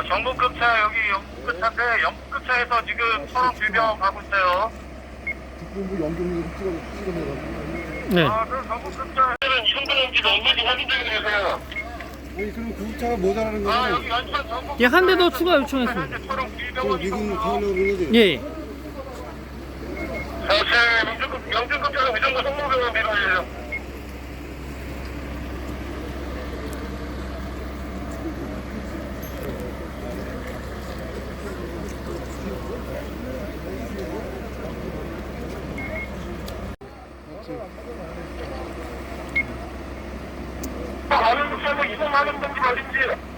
아, 전국급차 여기 영국급차인데 영국급차에서 지금 서로 불병 가고 있어요. 국부부 연금이 찍어 찍어내가지고. 네. 아, 그럼 전국급차는 이 정도인지 없는지 확인 좀 해주세요. 아니 그럼 구급차가 모자라는 아, 거는 여기 연천 전국. 예, 한 대 더 추가 요청했습니다. 현재 초롱 그 불병원 미군 이동으로. 가려고 그러지. 예. 자, 제영등급 영등급차는 이 정도 성모병원 밀어주세요. 가는 곳하고 이동하는 건지 어딘지